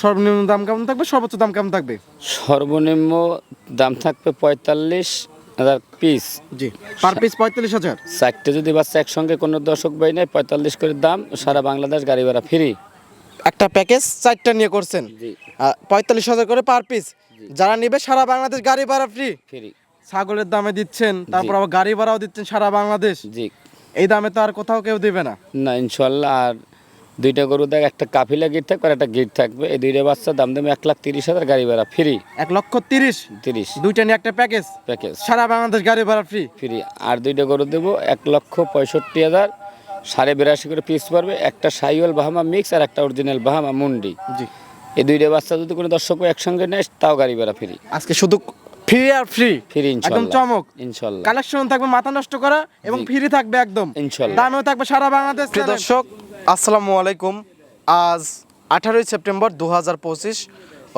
সর্বনিম্ন দাম কেমন থাকবে? সর্বোচ্চ দাম কেমন থাকবে? সর্বনিম্ন দাম থাকবে পঁয়তাল্লিশ হাজার পিস জি পার পিস পঁয়তাল্লিশ হাজার। চারটে যদি বাচ্চা একসঙ্গে কোনো দর্শক বাই নেয় পঁয়তাল্লিশ করে দাম সারা বাংলাদেশ গাড়ি ভাড়া ফ্রি একটা প্যাকেজ চারটা নিয়ে করছেন। পঁয়তাল্লিশ হাজার করে পার পিস যারা নিবে সারা বাংলাদেশ গাড়ি ভাড়া ফ্রি ফ্রি ছাগলের দামে দিচ্ছেন তারপর আবার গাড়ি ভাড়াও দিচ্ছেন সারা বাংলাদেশ। জি। এই দামে তো আর কোথাও কেউ দিবে না। না ইনশাল্লাহ আর দুইটা গরু দেখ একটা কাফিলা গিট থাকবে আর একটা গিট থাকবে। এই দুইটা বাচ্চা দাম দেবে এক লাখ তিরিশ হাজার গাড়ি ভাড়া ফ্রি এক লক্ষ তিরিশ? তিরিশ। দুইটা নিয়ে একটা প্যাকেজ প্যাকেজ সারা বাংলাদেশ গাড়ি ভাড়া ফ্রি ফ্রি আর দুইটা গরু দেবো এক লক্ষ পঁয়ষট্টি হাজার। সাড়ে বিরাশি করে পিস পড়বে। একটা সাইওয়াল বাহামা মিক্স আর একটা অরিজিনাল বাহামা মুন্ডি। জি। এই দুইটা বাচ্চা যদি কোনো দর্শক একসঙ্গে নেয় তাও গাড়ি ভাড়া ফ্রি আজকে শুধু ফ্রি আর ফ্রি ফ্রি একদম চমক। ইনশাল্লাহ। কালেকশন থাকবে মাথা নষ্ট করা এবং ফ্রি থাকবে একদম। ইনশাল্লাহ। দামেও থাকবে সারা বাংলাদেশ প্রিয় দর্শক আসসালামু আলাইকুম। আজ আঠারোই সেপ্টেম্বর দু হাজার পঁচিশ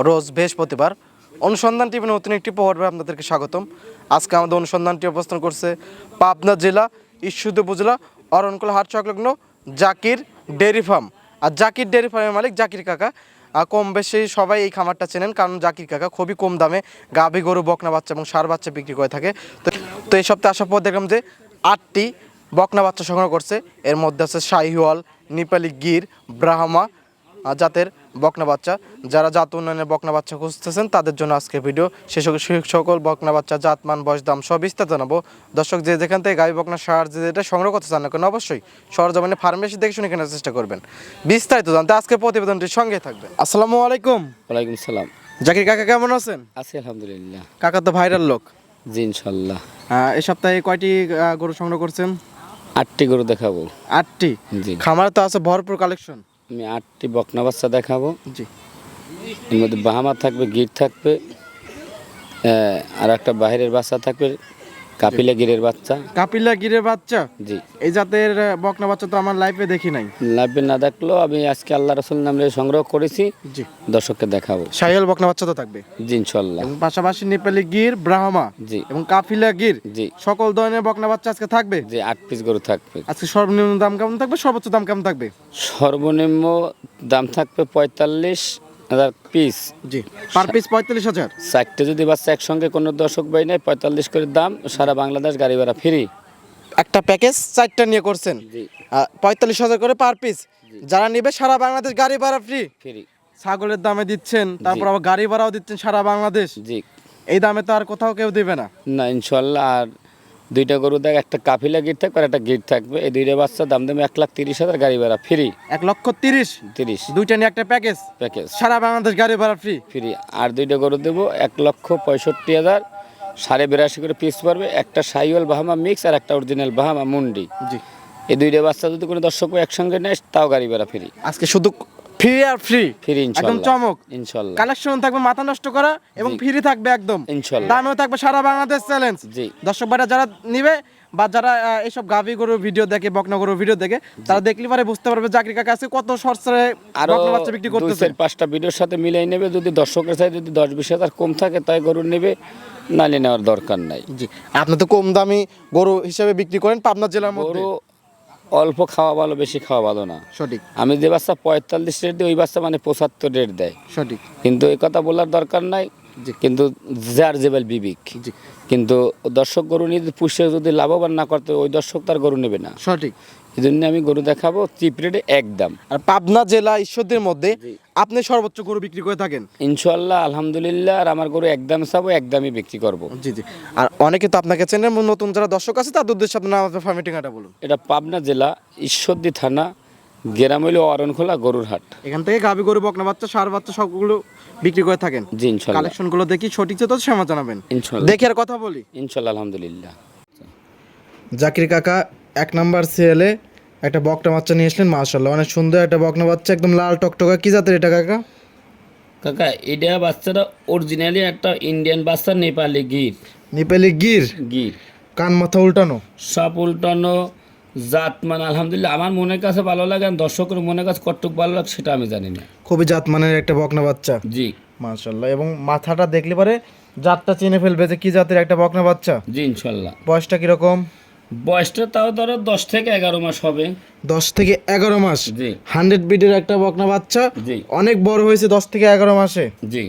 রোজ বৃহস্পতিবার। অনুসন্ধান টিভি নতুন একটি পর্বে আপনাদেরকে স্বাগতম। আজকে আমাদের অনুসন্ধানটি অবস্থান করছে পাবনা জেলা ঈশ্বরদী উপজেলা অরণকুল হাট সংলগ্ন জাকির ডেয়ারি ফার্ম। আর জাকির ডেয়ারি ফার্মের মালিক জাকির কাকা। কম বেশি সবাই এই খামারটা চেনেন, কারণ জাকির কাকা খুবই কম দামে গাভী গরু, বকনা বাচ্চা এবং সার বাচ্চা বিক্রি করে থাকে। তো তো এই সপ্তাহে আসার পর দেখলাম যে আটটি বকনা বাচ্চা সংগ্রহ করছে। এর মধ্যে আছে শাহিওয়াল, নেপালি গির, ব্রাহ্মা জাতের বকনা বাচ্চা। যারা জাত উন্নয়নের বকনা বাচ্চা খুঁজতেছেন তাদের জন্য আজকে ভিডিও। সে সকল বকনা বাচ্চা জাত মান বয়স দাম সব বিস্তারিত জানাব। দর্শক যে যেখান থেকে গাই বকনা সার যে যেটা সংগ্রহ করতে চান না কেন অবশ্যই সরজমিনে ফার্মেসি দেখে শুনে কেনার চেষ্টা করবেন। বিস্তারিত জানতে আজকে প্রতিবেদনটির সঙ্গে থাকবে আসসালামু আলাইকুম। ওয়ালাইকুম সালাম। জাকির কাকা কেমন আছেন? আছি আলহামদুলিল্লাহ। কাকা তো ভাইরাল লোক। জি ইনশাল্লাহ এই সপ্তাহে কয়টি গরু সংগ্রহ করছেন? আটটি গরু দেখাবো। আটটি? জি। খামারে তো আছে ভরপুর কালেকশন। আমি আটটি বকনা বাচ্চা দেখাবো। জি। এর মধ্যে বাহামা থাকবে গির থাকবে আর একটা বাইরের বাচ্চা থাকবে কাপিলা গিরের বাচ্চা। কাপিলা গিরের বাচ্চা? জি। এই জাতের বকনা বাচ্চা তো আমার লাইফে দেখি নাই। লাভবে না দেখলেও আমি আজকে আল্লাহ রসুল নামে সংগ্রহ করেছি। জি। দর্শককে দেখাবো। সাহিয়াল বকনা বাচ্চা তো থাকবে। জি ইনশাল্লাহ এবং পাশাপাশি নেপালি গির ব্রাহ্মা জি। এবং কাফিলা গির। জি। সকল ধরনের বকনা বাচ্চা আজকে থাকবে? জি আট পিস গরু থাকবে। আজকে সর্বনিম্ন দাম কেমন থাকবে? সর্বোচ্চ দাম কেমন থাকবে? সর্বনিম্ন দাম থাকবে পঁয়তাল্লিশ হাজার পিস জি পার পিস পঁয়তাল্লিশ হাজার। চারটে যদি বাচ্চা একসঙ্গে কোনো দর্শক বাই নেয় পঁয়তাল্লিশ করে দাম সারা বাংলাদেশ গাড়ি ভাড়া ফ্রি একটা প্যাকেজ চারটা নিয়ে করছেন। পঁয়তাল্লিশ হাজার করে পার পিস যারা নিবে সারা বাংলাদেশ গাড়ি ভাড়া ফ্রি ফ্রি ছাগলের দামে দিচ্ছেন তারপর আবার গাড়ি ভাড়াও দিচ্ছেন সারা বাংলাদেশ। জি। এই দামে তো আর কোথাও কেউ দিবে না। না ইনশাল্লাহ আর দুইটা গরু দেখ একটা কাফিলা গিট থাকবে আর একটা গিট থাকবে। এই দুইটা বাচ্চা দাম দেবে এক লাখ তিরিশ হাজার গাড়ি ভাড়া ফ্রি এক লক্ষ তিরিশ? তিরিশ। দুইটা নিয়ে একটা প্যাকেজ প্যাকেজ সারা বাংলাদেশ গাড়ি ভাড়া ফ্রি ফ্রি আর দুইটা গরু দেবো এক লক্ষ পঁয়ষট্টি হাজার। সাড়ে বিরাশি করে পিস পড়বে। একটা সাইওয়াল বাহামা মিক্স আর একটা অরিজিনাল বাহামা মুন্ডি। জি। এই দুইটা বাচ্চা যদি কোনো দর্শক একসঙ্গে নেয় তাও গাড়ি ভাড়া ফ্রি আজকে শুধু ফ্রি আর ফ্রি ফ্রি একদম চমক। ইনশাল্লাহ। কালেকশন থাকবে মাথা নষ্ট করা এবং ফ্রি থাকবে একদম। ইনশাল্লাহ। দামেও থাকবে সারা বাংলাদেশ চ্যালেঞ্জ জি। দর্শক ভাইরা যারা নিবে বা যারা এইসব গাভি গরুর ভিডিও দেখে বকনা গরুর ভিডিও দেখে তারা দেখলে পরে বুঝতে পারবে চাকরির কাছে আছে কত সরসরে আরও বকনা বাচ্চা বিক্রি দুই করতেছে। চার পাঁচটা ভিডিওর সাথে মিলাই নেবে যদি দর্শকের সাথে যদি দশ বিশ হাজার কম থাকে তাই গরু নেবে নালে নেওয়ার দরকার নাই। জি। আপনি তো কম দামি গরু হিসেবে বিক্রি করেন পাবনা জেলার মধ্যে। অল্প খাওয়া ভালো বেশি খাওয়া ভালো না। সঠিক। আমি যে বাচ্চা পঁয়তাল্লিশ রেট দিই ওই বাচ্চা মানে পঁচাত্তর রেট দেয়। সঠিক। কিন্তু এই কথা বলার দরকার নাই কিন্তু যার জেবেল বিবিক। কিন্তু দর্শক গরু নিয়ে যদি পুষে যদি লাভবান না করতে ওই দর্শক তার গরু নেবে না। সঠিক। এই জন্য আমি গরু দেখাবো চিপ রেটে একদম আর পাবনা জেলা ঈশ্বরদের মধ্যে আপনি সর্বোচ্চ গরু বিক্রি করে থাকেন? ইনশাল্লাহ আলহামদুলিল্লাহ আর আমার গরু একদম চাবো একদমই বিক্রি করব। জি জি। আর অনেকে তো আপনাকে চেনেন নতুন যারা দর্শক আছে তাদের উদ্দেশ্যে আপনার আমাদের ফার্মেটিংটা বলুন। এটা পাবনা জেলা ঈশ্বরদী থানা গেরাম হইল অরণখোলা গরুর হাট। এখান থেকে গাভি গরু বকনা বাচ্চা সার বাচ্চা সবগুলো বিক্রি করে থাকেন। জি ইনশাল্লাহ কালেকশনগুলো দেখি সঠিক তো সেমা জানাবেন। ইনশাল্লাহ দেখি আর কথা বলি। ইনশাল্লাহ আলহামদুলিল্লাহ। জাকির কাকা এক নাম্বার সিএলে একটা বকটা বাচ্চা নিয়ে আসলেন মাশাল্লাহ অনেক সুন্দর একটা বকনা বাচ্চা একদম লাল টকটকা। কি জাতের এটা কাকা? কাকা এটা বাচ্চাটা অরিজিনালি একটা ইন্ডিয়ান বাচ্চা নেপালি গির। নেপালি গির? গির। কান মাথা উল্টানো? সব উল্টানো জাত মানে আলহামদুলিল্লাহ। আমার মনের কাছে ভালো লাগে আর দর্শকের মনের কাছে কতটুক ভালো লাগে সেটা আমি জানি না। খুবই জাত মানের একটা বকনা বাচ্চা। জি। মাশাল্লাহ এবং মাথাটা দেখলে পরে জাতটা চিনে ফেলবে যে কি জাতের একটা বকনা বাচ্চা। জি ইনশাল্লাহ বয়সটা কীরকম? বয়সটা তাও ধরো দশ থেকে এগারো মাস হবে। দশ থেকে এগারো মাস। জি। হান্ড্রেড বিডের একটা বকনা বাচ্চা জি। অনেক বড় হয়েছে দশ থেকে এগারো মাসে। জি।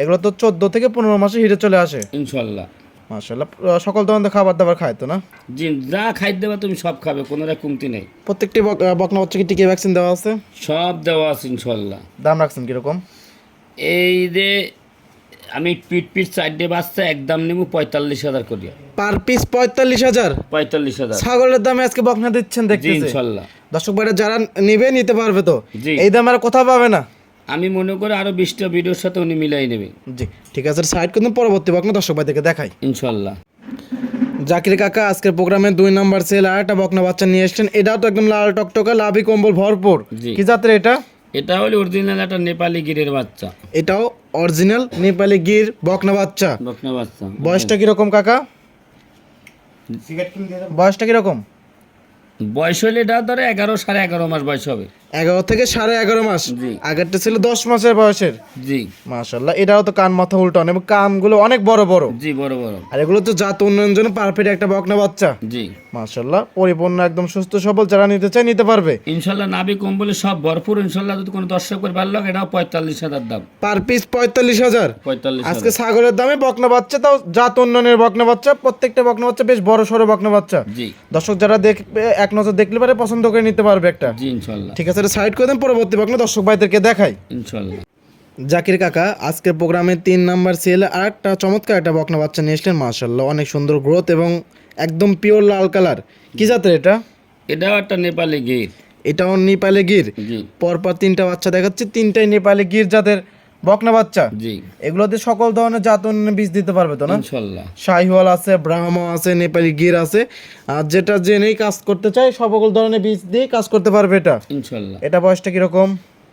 এগুলো তো চোদ্দ থেকে পনেরো মাসে হিটে চলে আসে। ইনশাল্লাহ। মাসাল্লাহ সকল ধরনের খাবার দাবার খায় তো না? জি যা খাইতে দেবা তুমি সব খাবে কোনো কমতি নেই। প্রত্যেকটি বকনা বাচ্চাকে টিকে ভ্যাকসিন দেওয়া আছে? সব দেওয়া আছে ইনশাল্লাহ। দাম রাখছেন কীরকম? এই যে আমি পিট পিট চারটে বাচ্চা একদম নেব পঁয়তাল্লিশ হাজার করিয়া। পার পিস পঁয়তাল্লিশ হাজার? পঁয়তাল্লিশ হাজার। ছাগলের দামে আজকে বকনা দিচ্ছেন জি দেখতেছি। ইনশাল্লাহ। দর্শক ভাইরা যারা নেবে নিতে পারবে তো। এই দাম আর কোথাও পাবে না? আমি মনে করি আরও বিশটা ভিডিওর সাথে উনি মিলাই নেবে। জি ঠিক আছে সাইড কিন্তু পরবর্তী বকনা দর্শক ভাইদেরকে দেখাই। ইনশাল্লাহ। জাকির কাকা আজকের প্রোগ্রামে দুই নাম্বার সেল আর একটা বকনা বাচ্চা নিয়ে এসছেন। এটাও তো একদম লাল টকটকা লাভি কম্বল ভরপুর। কি জাতের এটা? এটা হলো অরিজিনাল একটা নেপালি গিরের বাচ্চা। এটাও অরিজিনাল নেপালি গির বকনা বাচ্চা। বকনা বাচ্চা। বয়সটা কীরকম কাকা? বয়সটা কীরকম? বয়স হলে এটা ধরে এগারো সাড়ে এগারো মাস বয়স হবে। এগারো থেকে সাড়ে এগারো মাস। জি। আগেরটা ছিল দশ মাসের বয়সের। জি। মাশাল্লাহ এটাও তো কান মাথা উল্টান এবং কানগুলো অনেক বড় বড়। জি বড় বড়। আর এগুলো তো জাত উন্নয়ন জন্য পারফেক্ট একটা বকনা বাচ্চা। জি। মাশাল্লাহ পরিপূর্ণ একদম সুস্থ সবল যারা নিতে চায় নিতে পারবে। ইনশাল্লাহ নাবি কম্বলে সব ভরপুর ইনশাল্লাহ যদি কোনো দর্শক করে ভালো লাগে এটাও পঁয়তাল্লিশ হাজার দাম। পার পিস পঁয়তাল্লিশ হাজার। পঁয়তাল্লিশ আজকে ছাগলের দামে বকনা বাচ্চা তাও জাত উন্নয়নের বকনা বাচ্চা প্রত্যেকটা বকনা বাচ্চা বেশ বড় সড়ো বকনা বাচ্চা। জি। দর্শক যারা দেখবে এক নজর দেখলে পারে পছন্দ করে নিতে পারবে একটা। জি ইনশাল্লাহ ঠিক আছে সাইড করে দেন পরবর্তী বকনা দর্শক ভাইদেরকে দেখাই। ইনশাল্লাহ। জাকির কাকা আজকের প্রোগ্রামে তিন নাম্বার সেল আর একটা চমৎকার একটা বকনা বাচ্চা নিয়ে এসলেন মার্শাল্লাহ অনেক সুন্দর গ্রোথ এবং একদম পিওর লাল কালার কি জাতের এটা? এটা একটা নেপালি গির। এটাও নেপালে গির। পরপর তিনটা বাচ্চা দেখাচ্ছে তিনটাই নেপালে গির জাতের। বকনা বাচ্চা? জি। এগুলোতে সকল ধরনের জাত বীজ দিতে পারবে তো না? শাহিওয়াল আছে ব্রাহ্মা আছে নেপালি গির আছে। আর যেটা জেনেই কাজ করতে চাই সকল ধরনের বীজ দিয়ে কাজ করতে পারবে এটা। এটা বয়সটা কীরকম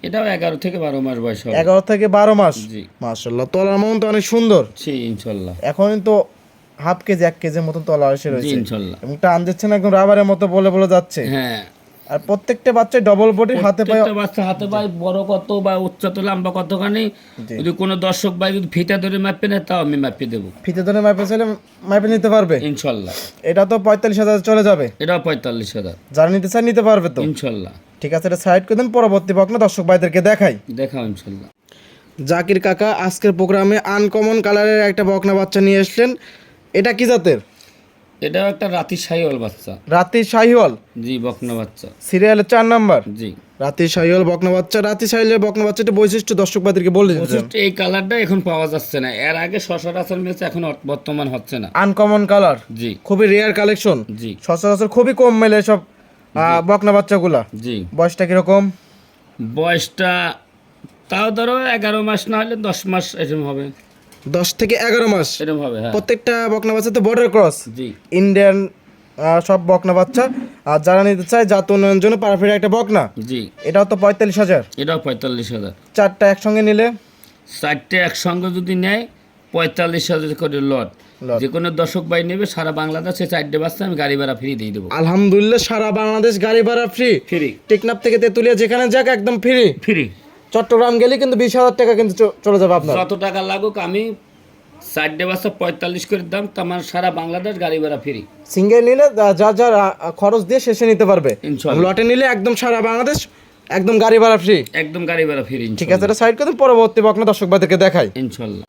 এটাও এগারো থেকে বারো মাস বয়স হবে। এগারো থেকে বারো মাস? জি। মার্শাল্লাহ তলার মন তো অনেক সুন্দর। জি ইনশাল্লাহ। এখন তো হাফ কেজি এক কেজির মতন তলা এসে রয়েছে। ইনশাল্লাহ। এবং টান দিচ্ছে না একদম রাবারের মতো বলে বলে যাচ্ছে। হ্যাঁ। আর প্রত্যেকটা বাচ্চা ডবল বডির হাতে পায় বাচ্চা হাতে পায় বড় কত বা উচ্চত লম্বা কতখানি। যদি কোনো দর্শক ভাই যদি ফিতা ধরে মাপে নেয় তাও আমি মাপিয়ে দেবো। ফিতে ধরে মাপে চাইলে মাপে নিতে পারবে? ইনশাল্লাহ। এটা তো পঁয়তাল্লিশ হাজার চলে যাবে। এটাও পঁয়তাল্লিশ হাজার। যারা নিতে চায় নিতে পারবে তো? ইনশাল্লাহ। ঠিক আছে এটা সাইড করে দেন পরবর্তী বকনা দর্শক ভাইদেরকে দেখাই। দেখাও ইনশাল্লাহ। জাকির কাকা আজকের প্রোগ্রামে আনকমন কালারের একটা বকনা বাচ্চা নিয়ে এসলেন এটা কি জাতের? এটাও একটা রাতি সাইওয়াল বাচ্চা। রাতি শাহিওয়াল? জি বকনা বাচ্চা। সিরিয়ালের চার নাম্বার? জি। রাতি শাহিওয়াল বকনা বাচ্চা। রাতি শাহিওয়ালের বকনা বাচ্চাটা বৈশিষ্ট্য দর্শক ভাইদেরকে বলে বৈশিষ্ট্য এই কালারটা এখন পাওয়া যাচ্ছে না। এর আগে সচরাচর মেয়েছে এখন বর্তমান হচ্ছে না। আনকমন কালার জি। খুবই রেয়ার কালেকশন জি। সচরাচর খুবই কম মেলে সব বকনা বাচ্চাগুলা। জি। বয়সটা কীরকম? বয়সটা তাও ধরো এগারো মাস না হলে দশ মাস এরকম হবে। দশ থেকে এগারো মাস। এরকম হবে হ্যাঁ। প্রত্যেকটা বকনা বাচ্চা তো বর্ডার ক্রস জি। ইন্ডিয়ান সব বকনা বাচ্চা। আর যারা নিতে চায় জাত উন্নয়নের জন্য পারফেক্ট একটা বকনা। জি। এটাও তো পঁয়তাল্লিশ হাজার। এটাও পঁয়তাল্লিশ হাজার। চারটা একসঙ্গে নিলে? চারটে একসঙ্গে যদি নেয় পঁয়তাল্লিশ হাজার করে লট। যে কোনো দর্শক ভাই নেবে সারা বাংলাদেশ বাংলাদেশে চারটে বাচ্চা আমি গাড়ি ভাড়া ফ্রি দিয়ে দেবো। আলহামদুলিল্লাহ সারা বাংলাদেশ গাড়ি ভাড়া ফ্রি ফ্রি টেকনাপ থেকে তেতুলিয়া যেখানে যাক একদম ফ্রি ফ্রি চট্টগ্রাম গেলে কিন্তু বিশ হাজার টাকা কিন্তু চলে যাবে আপনার। যত টাকা লাগুক আমি চারটে বাচ্চা পঁয়তাল্লিশ করে দাম তোমার সারা বাংলাদেশ গাড়ি ভাড়া ফ্রি সিঙ্গেল নিলে যা- যা খরচ দিয়ে শেষে নিতে পারবে। লটে নিলে একদম সারা বাংলাদেশ একদম গাড়ি ভাড়া ফ্রি একদম গাড়ি ভাড়া ফ্রি ঠিক আছে এটা সাইড করে পরবর্তী বকনা দর্শক ভাইদেরকে দেখাই। ইনশাল্লাহ।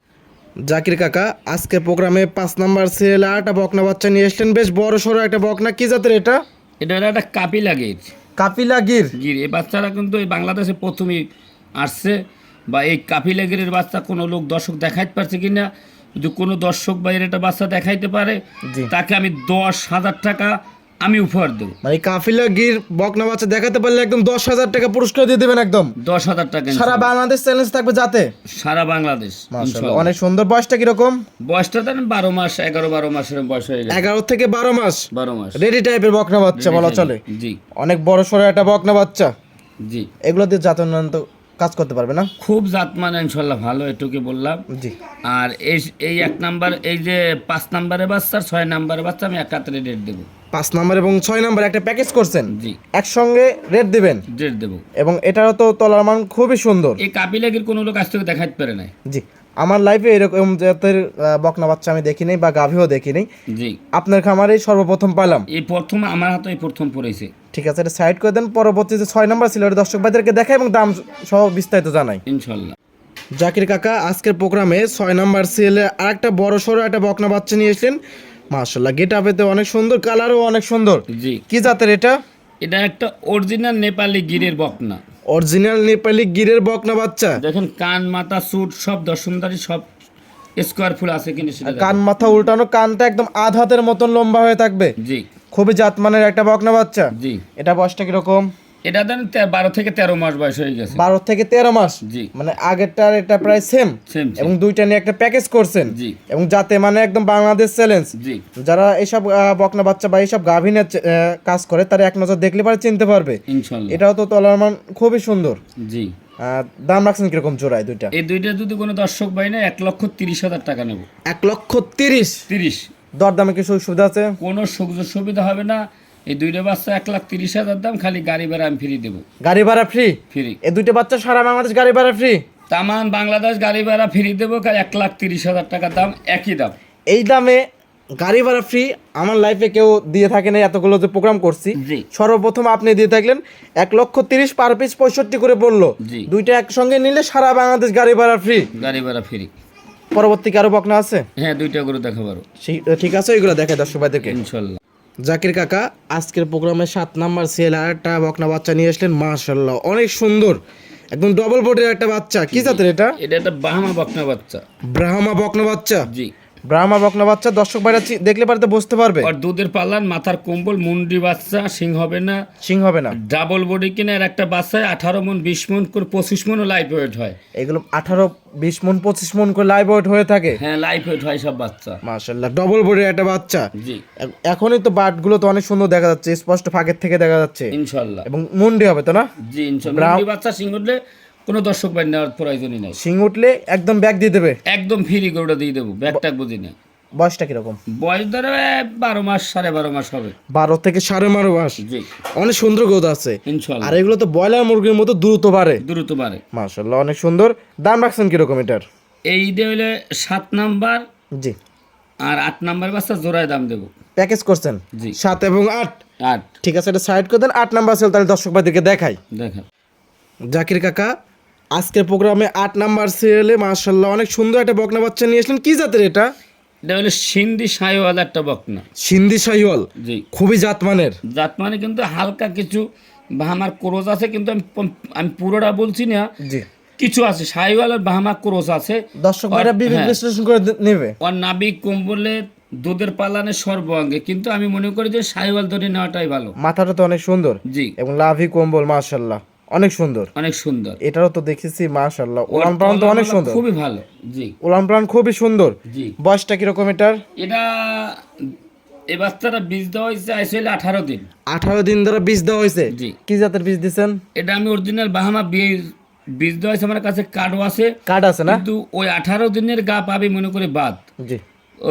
জাকির কাকা আজকে প্রোগ্রামে পাঁচ নাম্বার সেল আটটা বকনা বাচ্চা নিয়ে এসলেন বেশ বড় সড়ো একটা বকনা কি জাতের এটা? এটা হলো একটা কাপি লাগে কাপিলা গির। গির এই বাচ্চারা কিন্তু এই বাংলাদেশে প্রথমেই আসছে বা এই কাপিলা গিরের বাচ্চা কোনো লোক দর্শক দেখাইতে পারছে কিনা যদি কোনো দর্শক বা এর একটা বাচ্চা দেখাইতে পারে তাকে আমি দশ হাজার টাকা আমি উপহার দেবো। মানে কাফিলা গির বকনা বাচ্চা দেখাতে পারলে একদম দশ হাজার টাকা পুরস্কার দিয়ে দেবেন একদম। দশ হাজার টাকা সারা বাংলাদেশ চ্যালেঞ্জ থাকবে যাতে। সারা বাংলাদেশ অনেক সুন্দর। বয়সটা কীরকম? বয়সটা তো বারো মাস এগারো বারো মাসের বয়স হয়ে গেছে। এগারো থেকে বারো মাস? বারো মাস। রেডি টাইপের বকনা বাচ্চা বলা চলে। জি। অনেক বড় সড়ো একটা বকনা বাচ্চা। জি। এগুলো দিয়ে জাত উন্নয়ন তো কাজ করতে পারবে না? খুব জাত মানে ইনশাল্লাহ ভালো এটুকু বললাম। জি। আর এই এই এক নাম্বার এই যে পাঁচ নাম্বারের বাচ্চা আর ছয় নাম্বারের বাচ্চা আমি এক হাতে রেট দেবো। পাঁচ নাম্বার এবং ছয় নাম্বার একটা প্যাকেজ করছেন? জি। একসঙ্গে রেট দিবেন? রেট দেবো। এবং এটারও তো তলার মান খুবই সুন্দর। এই কাপি লেগের কোনো লোক আজ থেকে দেখাতে পারে নাই? জি। আমার লাইফে এরকম জাতের বকনা বাচ্চা আমি দেখি নাই বা গাভীও দেখি নাই। জি। আপনার খামারেই সর্বপ্রথম পাইলাম। এই প্রথম আমার হাতে এই প্রথম পড়েছে। ঠিক আছে এটা সাইড করে দেন পরবর্তী যে ছয় নাম্বার ছিল ওটা দর্শক ভাইদেরকে দেখাই এবং দাম সহ বিস্তারিত জানাই। ইনশাল্লাহ। জাকির কাকা আজকের প্রোগ্রামে ছয় নাম্বার সিএলে আরেকটা বড় সড়ো একটা বকনা বাচ্চা নিয়ে এসলেন মার্শাল্লাহ গেট আপেতে অনেক সুন্দর কালারও অনেক সুন্দর। জি। কি জাতের এটা? এটা একটা অরিজিনাল নেপালি গিরের বকনা। অরিজিনাল নেপালি গিরের বকনা বাচ্চা। দেখেন কান মাথা সুট সব দর্শনদারি সব স্কোয়ার ফুল আছে কিনা কান মাথা উল্টানো কানটা একদম আধ হাতের মতন লম্বা হয়ে থাকবে। জি। খুবই জাতমানের একটা বকনা বাচ্চা। জি। এটা বয়সটা কীরকম? এটা দেন বারো থেকে তেরো মাস বয়স হয়ে গেছে। বারো থেকে তেরো মাস? জি। মানে আগেরটার এটা প্রায় সেম সেম এবং দুইটা নিয়ে একটা প্যাকেজ করছেন। জি। এবং যাতে মানে একদম বাংলাদেশ চ্যালেঞ্জ জি। যারা এইসব বকনা বাচ্চা বা এইসব গাভিনের কাজ করে তারা এক নজর দেখলে পারে চিনতে পারবে। এটাও তো তলার মান খুবই সুন্দর। জি। দাম রাখছেন কীরকম জোড়ায় দুইটা? এই দুইটা যদি কোনো দর্শক পাই না এক লক্ষ তিরিশ হাজার টাকা নেব। এক লক্ষ তিরিশ? তিরিশ। দরদামে কিছু সুবিধা আছে? কোনো সুযোগ সুবিধা হবে না। এই দুইটা বাচ্চা এক লাখ তিরিশ হাজার দাম খালি গাড়ি ভাড়া আমি ফ্রি দেবো। গাড়ি ভাড়া ফ্রি ফ্রি এই দুইটা বাচ্চা সারা বাংলাদেশ গাড়ি ভাড়া ফ্রি তামান বাংলাদেশ গাড়ি ভাড়া ফ্রি দেবো খালি এক লাখ তিরিশ হাজার টাকা দাম একই দাম। এই দামে গাড়ি ভাড়া ফ্রি আমার লাইফে কেউ দিয়ে থাকে না এতগুলো যে প্রোগ্রাম করছি। জি। সর্বপ্রথম আপনি দিয়ে থাকলেন এক লক্ষ তিরিশ পার পিস পঁয়ষট্টি করে বলল। জি। দুইটা একসঙ্গে নিলে সারা বাংলাদেশ গাড়ি ভাড়া ফ্রি গাড়ি ভাড়া ফ্রি পরবর্তী আরও বকনা আছে? হ্যাঁ দুইটা গরু দেখাবো আরও। ঠিক আছে ওইগুলো দেখে দর্শক ভাইদেরকে ইনশাল্লাহ। জাকির কাকা আজকের প্রোগ্রামে সাত নাম্বার সেল আর একটা বকনা বাচ্চা নিয়ে আসলেন মাশাল্লাহ অনেক সুন্দর। একদম ডবল বডির একটা বাচ্চা। কি জাতের এটা? এটা একটা বাহামা বকনা বাচ্চা। ব্রাহ্মা বকনা বাচ্চা। জি। ব্রাহ্মা বকনা বাচ্চা দর্শক ভাইরা দেখলে পারে তো বুঝতে পারবে। আর দুধের পাল্লার মাথার কম্বল মুন্ডি বাচ্চা সিং হবে না। সিং হবে না। ডাবল বডি কিনে আর একটা বাচ্চায় আঠারো মন বিশ মন করে পঁচিশ মনও লাইফ ওয়েট হয়। এগুলো আঠারো বিশ মন পঁচিশ মন করে লাইভ ওয়েট হয়ে থাকে। হ্যাঁ লাইফ ওয়েট হয় সব বাচ্চা। মাশাল্লাহ ডবল বডির একটা বাচ্চা। জি। এখনই তো বাটগুলো তো অনেক সুন্দর দেখা যাচ্ছে স্পষ্ট ফাঁকের থেকে দেখা যাচ্ছে। ইনশাল্লাহ এবং মুন্ডি হবে তো না? জি ইনশাল্লাহ মুন্ডি বাচ্চা সিং উঠলে কোনো দর্শক বাড়ি নেওয়ার প্রয়োজনই নাই। সিং উঠলে একদম ব্যাগ দিয়ে দেবে? একদম ফ্রি গরুটা দিয়ে দেবো ব্যাগটা বুঝি না বয়সটা কীরকম? বয়স ধরো বারো মাস সাড়ে বারো মাস হবে। বারো থেকে সাড়ে বারো মাস। জি। অনেক সুন্দর গোদ আছে। ইনশাল্লাহ। আর এগুলো তো ব্রয়লার মুরগির মতো দ্রুত বাড়ে। দ্রুত বাড়ে। মাশাল্লাহ অনেক সুন্দর। দাম রাখছেন কীরকম এটার? এই এইটা হলে সাত নাম্বার জি। আর আট নাম্বার বাচ্চা জোড়ায় দাম দেবো। প্যাকেজ করছেন? জি। সাত এবং আট? আট। ঠিক আছে এটা সাইড করে দেন। আট নাম্বার সেল তাহলে দর্শক ভাইদেরকে দেখাই। দেখেন জাকির কাকা আজকের প্রোগ্রামে আট নাম্বার সিরিয়ালে মাশাল্লাহ অনেক সুন্দর একটা বকনা বাচ্চা নিয়ে আসলেন। কি জাতের এটা? এটা হলো সিন্ধি সাইওয়াল একটা বকনা। সিন্ধি শাহিওয়াল জি। খুবই জাতমানের। জাত মানে কিন্তু হালকা কিছু বাহামার ক্রোজ আছে কিন্তু আমি আমি পুরোটা বলছি না। জি। কিছু আছে সাইওয়াল আর বাহামা ক্রোজ আছে। দর্শক হ্যাঁ। বিশ্লেষণ করে নেবে। ওর নাবিক কম্বলে দুধের পালানে সর্বাঙ্গে কিন্তু আমি মনে করি যে সাইওয়াল ধরে নেওয়াটাই ভালো। মাথাটা তো অনেক সুন্দর। জি। এবং লাভি কম্বল মাশাল্লাহ অনেক সুন্দর। অনেক সুন্দর। এটারও তো দেখেছি মাশাল্লাহ ওর উলান প্রাণ তো অনেক সুন্দর। খুবই ভালো জি। উলান প্রাণ খুবই সুন্দর। জি। বয়সটা কীরকম এটার? এটা এই বাচ্চাটা বীজ দেওয়া হয়েছে আইসলে আঠারো দিন। আঠারো দিন ধরে বীজ দেওয়া হয়েছে? জি। কি জাতের বীজ দিচ্ছেন এটা আমি অরিজিনাল বাহামা বীজ বীজ দেওয়া হয়েছে আমার কাছে কার্ডও আছে। কার্ড আছে না? কিন্তু ওই আঠারো দিনের গা পাবে মনে করে বাদ। জি।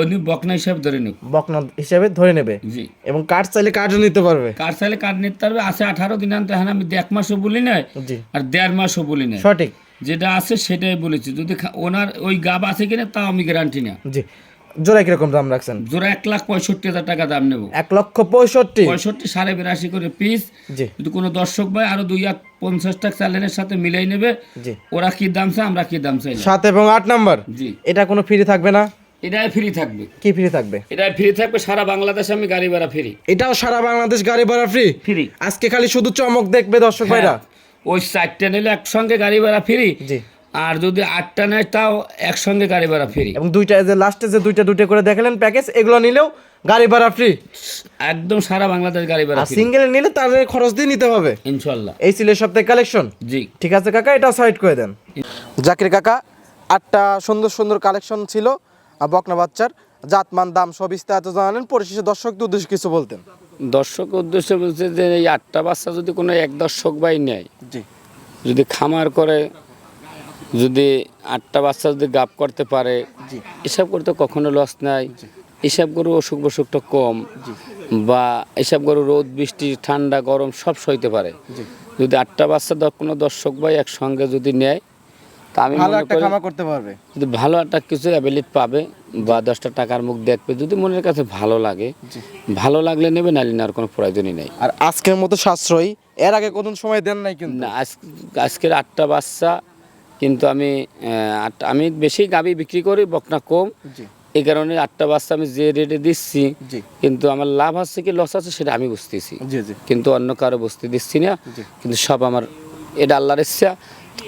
নিয়ে বকনা হিসাবে ধরে নেব বকনা হিসাবে ধরে নেবে। জি। এবং কার্ড চাইলে কার্ডও নিতে পারবে। কার চাইলে কার্ড নিতে পারবে আছে আঠারো দিন আনতে হ্যাঁ আমি এক মাসও বলি জি। আর দেড় মাসও বলি নাই। সঠিক। যেটা আছে সেটাই বলেছি যদি ওনার ওই গাব আছে কিনা তাও আমি গ্যারান্টি না জি। জোড়া কীরকম দাম রাখছেন? জোড়া এক লাখ পঁয়ষট্টি হাজার টাকা দাম নেব। এক লক্ষ পঁয়ষট্টি। পঁয়ষট্টি সাড়ে বিরাশি করে পিস যদি কোনো দর্শক ভাই আরও দুই এক পঞ্চাশ টাকা চ্যানেলের সাথে মিলাই নেবে ওরা কি দাম চায় আমরা কি দাম চাই সাত এবং আট নাম্বার। জি। এটা কোনো ফ্রি থাকবে না? এটাই ফ্রি থাকবে। কি ফ্রি থাকবে? এটাই ফ্রি থাকবে সারা বাংলাদেশে আমি গাড়ি ভাড়া ফ্রি এটাও সারা বাংলাদেশ গাড়ি ভাড়া ফ্রি ফ্রি আজকে খালি শুধু চমক দেখবে দর্শক ভাইরা। ওই চারটে নিলে একসঙ্গে গাড়ি ভাড়া ফ্রি জি। আর যদি আটটা নেয় তাও একসঙ্গে গাড়ি ভাড়া ফ্রি এবং দুইটা যে লাস্টে যে দুইটা দুইটা করে দেখালেন প্যাকেজ এগুলো নিলেও গাড়ি ভাড়া ফ্রি একদম সারা বাংলাদেশ গাড়ি ভাড়া সিঙ্গেল নিলে তার খরচ দিয়ে নিতে হবে। ইনশাল্লাহ। এই ছিল সপ্তাহে কালেকশন জি। ঠিক আছে কাকা এটা সাইড করে দেন। জাকির কাকা আটটা সুন্দর সুন্দর কালেকশন ছিল। বকনা বাচ্চার জাতমান দাম সব বিস্তারিত জানালেন। পরিশেষে দর্শকদের উদ্দেশ্যে কিছু বলতেন। দর্শক উদ্দেশ্যে বলছে যে এই আটটা বাচ্চা যদি কোনো এক দর্শক বাই নেয় জি। যদি খামার করে যদি আটটা বাচ্চা যদি গাপ করতে পারে এসব করতে কখনো লস নাই। এসব গরু অসুখ বসুখটা কম বা এসব গরু রোদ বৃষ্টি ঠান্ডা গরম সব সইতে পারে। যদি আটটা বাচ্চা কোনো দর্শক ভাই একসঙ্গে যদি নেয় তা আমি ভালো একটা খামার করতে পারবে। যদি ভালো একটা কিছু অ্যাবিলিটি পাবে বা দশটা টাকার মুখ দেখবে যদি মনের কাছে ভালো লাগে ভালো লাগলে নেবে নাহলে নেওয়ার কোনো প্রয়োজনই নেই। আর আজকের মতো সাশ্রয়ী। এর আগে কোন সময় দেন নাই কিন্তু? না আজ আজকের আটটা বাচ্চা কিন্তু আমি আমি বেশি গাবি বিক্রি করি বকনা কম। এই কারণে আটটা বাচ্চা আমি যে রেটে দিচ্ছি কিন্তু আমার লাভ আছে কি লস আছে সেটা আমি বুঝতেছি। কিন্তু অন্য কারও বুঝতে দিচ্ছি না। কিন্তু সব আমার এটা আল্লাহর ইচ্ছা।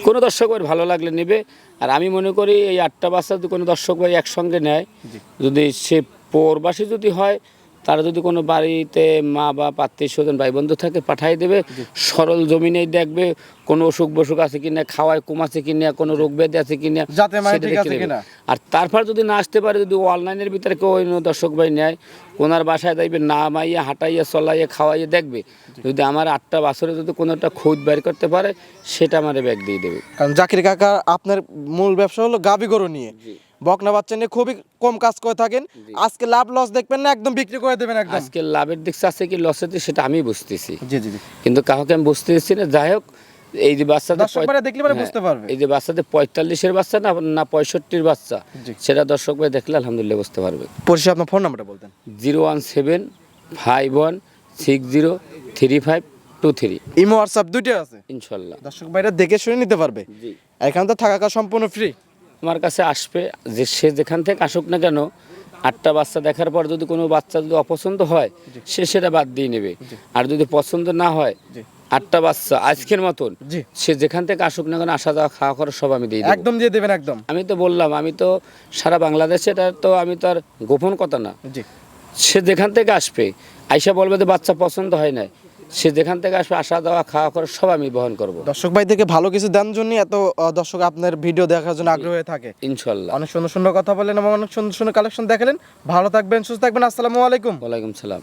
কোনো দর্শক ভাই ভালো লাগলে নেবে। আর আমি মনে করি এই আটটা বাচ্চা যদি কোনো দর্শক ভাই একসঙ্গে নেয় যদি সে পরবাসী যদি হয় তারা যদি কোনো বাড়িতে মা বা পাত্রীয় স্বজন ভাই বন্ধু থাকে পাঠাই দেবে সরল জমিনেই দেখবে কোনো অসুখ বসুখ আছে কিনা খাওয়ায় কম আছে কিনা কোনো রোগ ব্যাধি আছে কিনা যাতে মানে। আর তারপর যদি না আসতে পারে যদি অনলাইনের ভিতরে কেউ অন্য দর্শক ভাই নেয় ওনার বাসায় দেখবে না মাইয়া হাঁটাইয়া চলাইয়া খাওয়াইয়া দেখবে। যদি আমার আটটা বছরে যদি কোনো একটা খুদ বের করতে পারে সেটা আমার ব্যাগ দিয়ে দেবে। কারণ জাকির কাকা আপনার মূল ব্যবসা হলো গাবি গরু নিয়ে। বকনা বাচ্চা নিয়ে খুবই কম কাজ করে থাকেন। আজকে লাভ লস দেখবেন না একদম বিক্রি করে দেবেন একদম। আজকে লাভের দিক আছে কি লসের দিক সেটা আমি বুঝতেছি। জি জি কিন্তু কাউকে আমি বুঝতে দিচ্ছি না যাই হোক এই যে বাচ্চাদের দেখলে হ্যাঁ, বুঝতে পারবে। এই যে বাচ্চাদের পঁয়তাল্লিশের বাচ্চা না না পঁয়ষট্টির বাচ্চা সেটা দর্শক ভাই দেখলে আলহামদুলিল্লাহ বুঝতে পারবে। পরিষেবা আপনার ফোন নাম্বারটা বলতেন। Zero one seven five one six zero three five two three. Imo WhatsApp দুইটাই আছে। ইনশাল্লাহ। দর্শক ভাইরা দেখে শুনে নিতে পারবে। এখানে তো থাকা সম্পূর্ণ ফ্রি আমার কাছে আসবে যে সে যেখান থেকে আসুক না কেন আটটা বাচ্চা দেখার পর যদি কোনো বাচ্চা যদি অপছন্দ হয় সে সেটা বাদ দিয়ে নেবে। আর যদি পছন্দ না হয় আটটা বাচ্চা আজকের মতন সে যেখান থেকে আসুক না কেন আসা যাওয়া খাওয়া খরচ সব আমি দিয়ে দেবো। একদম দিয়ে দেবেন একদম। আমি তো বললাম আমি তো সারা বাংলাদেশে এটা তো আমি তো আর গোপন কথা না। সে যেখান থেকে আসবে আইসা বলবে যে বাচ্চা পছন্দ হয় না সে যেখান থেকে আসবে আসা যাওয়া খাওয়া করে সব আমি বহন করব। দর্শক ভাইদেরকে ভালো কিছু দেন জন্য এত দর্শক আপনার ভিডিও দেখার জন্য আগ্রহ হয়ে থাকে। ইনশাল্লাহ। অনেক সুন্দর সুন্দর কথা বলেন এবং অনেক সুন্দর সুন্দর কালেকশন দেখালেন। ভালো থাকবেন সুস্থ থাকবেন। আসসালামু আলাইকুম। ওয়ালাইকুম সালাম।